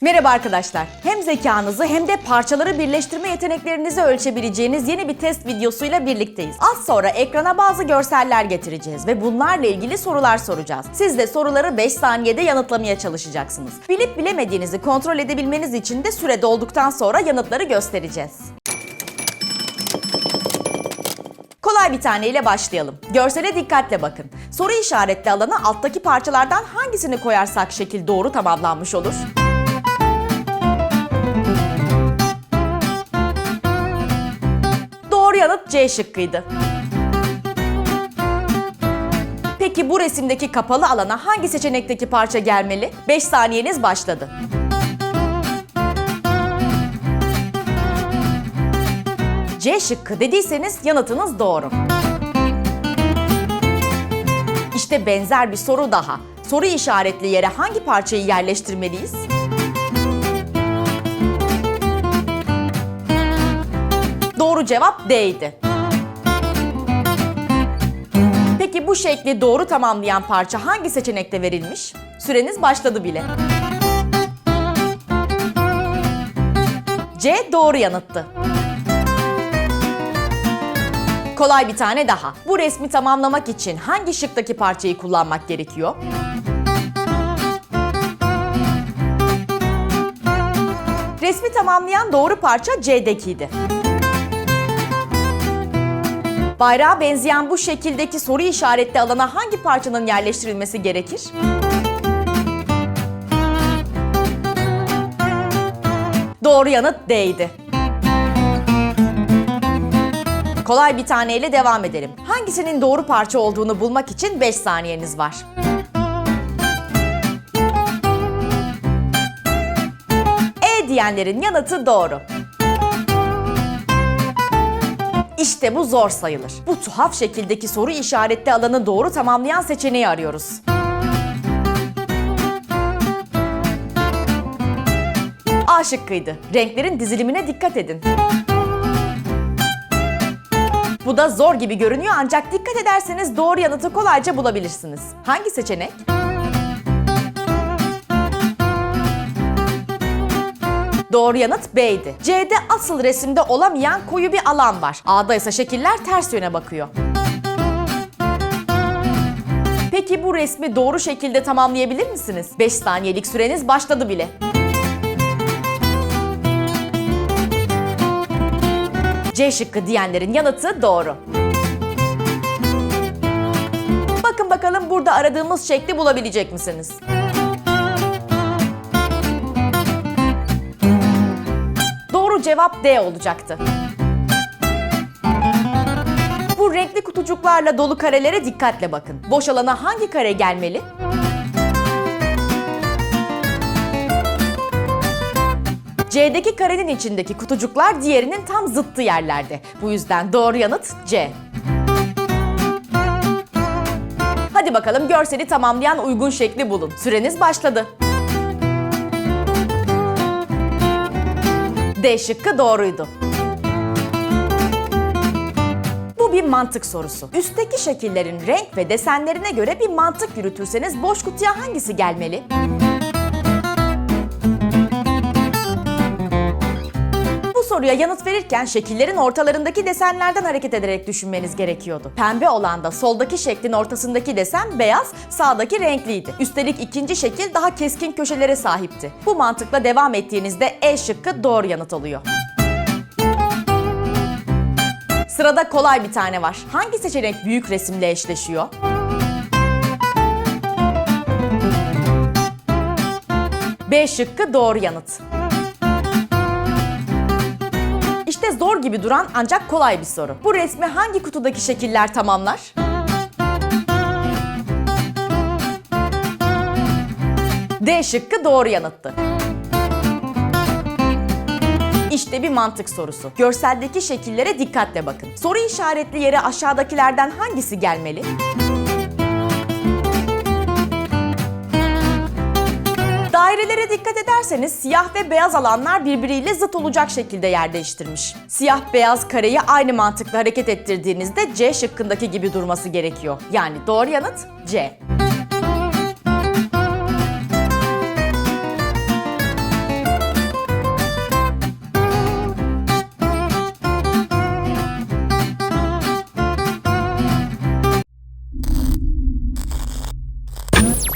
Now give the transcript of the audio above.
Merhaba arkadaşlar. Hem zekanızı hem de parçaları birleştirme yeteneklerinizi ölçebileceğiniz yeni bir test videosuyla birlikteyiz. Az sonra ekrana bazı görseller getireceğiz ve bunlarla ilgili sorular soracağız. Siz de soruları 5 saniyede yanıtlamaya çalışacaksınız. Bilip bilemediğinizi kontrol edebilmeniz için de süre dolduktan sonra yanıtları göstereceğiz. Kolay bir taneyle başlayalım. Görsele dikkatle bakın. Soru işaretli alana alttaki parçalardan hangisini koyarsak şekil doğru tamamlanmış olur? Doğru yanıt C şıkkıydı. Peki bu resimdeki kapalı alana hangi seçenekteki parça gelmeli? 5 saniyeniz başladı. C şıkkı dediyseniz yanıtınız doğru. İşte benzer bir soru daha. Soru işaretli yere hangi parçayı yerleştirmeliyiz? Doğru cevap D'ydi. Peki bu şekli doğru tamamlayan parça hangi seçenekte verilmiş? Süreniz başladı bile. C doğru yanıttı. Kolay bir tane daha. Bu resmi tamamlamak için hangi şıktaki parçayı kullanmak gerekiyor? Resmi tamamlayan doğru parça C'dekiydi. Bayrağa benzeyen bu şekildeki soru işaretli alana hangi parçanın yerleştirilmesi gerekir? Doğru yanıt D'ydi. Kolay bir taneyle devam edelim. Hangisinin doğru parça olduğunu bulmak için 5 saniyeniz var. E diyenlerin yanıtı doğru. İşte bu zor sayılır. Bu tuhaf şekildeki soru işaretli alanı doğru tamamlayan seçeneği arıyoruz. A şıkkıydı. Renklerin dizilimine dikkat edin. Bu da zor gibi görünüyor ancak dikkat ederseniz doğru yanıtı kolayca bulabilirsiniz. Hangi seçenek? Doğru yanıt B'ydi. C'de asıl resimde olamayan koyu bir alan var. A'da ise şekiller ters yöne bakıyor. Peki bu resmi doğru şekilde tamamlayabilir misiniz? 5 saniyelik süreniz başladı bile. C şıkkı diyenlerin yanıtı doğru. Bakın bakalım burada aradığımız şekli bulabilecek misiniz? Cevap D olacaktı. Bu renkli kutucuklarla dolu karelere dikkatle bakın. Boş alana hangi kare gelmeli? C'deki karenin içindeki kutucuklar diğerinin tam zıttı yerlerde. Bu yüzden doğru yanıt C. Hadi bakalım görseli tamamlayan uygun şekli bulun. Süreniz başladı. D şıkkı doğruydu. Bu bir mantık sorusu. Üstteki şekillerin renk ve desenlerine göre bir mantık yürütürseniz boş kutuya hangisi gelmeli? Soruya yanıt verirken şekillerin ortalarındaki desenlerden hareket ederek düşünmeniz gerekiyordu. Pembe olan da soldaki şeklin ortasındaki desen beyaz, sağdaki renkliydi. Üstelik ikinci şekil daha keskin köşelere sahipti. Bu mantıkla devam ettiğinizde E şıkkı doğru yanıt oluyor. Sırada kolay bir tane var. Hangi seçenek büyük resimle eşleşiyor? B şıkkı doğru yanıt. Zor gibi duran ancak kolay bir soru. Bu resmi hangi kutudaki şekiller tamamlar? D şıkkı doğru yanıttı. İşte bir mantık sorusu. Görseldeki şekillere dikkatle bakın. Soru işaretli yere aşağıdakilerden hangisi gelmeli? Dairelere dikkat ederseniz siyah ve beyaz alanlar birbiriyle zıt olacak şekilde yer değiştirmiş. Siyah beyaz kareyi aynı mantıkla hareket ettirdiğinizde C şıkkındaki gibi durması gerekiyor. Yani doğru yanıt C.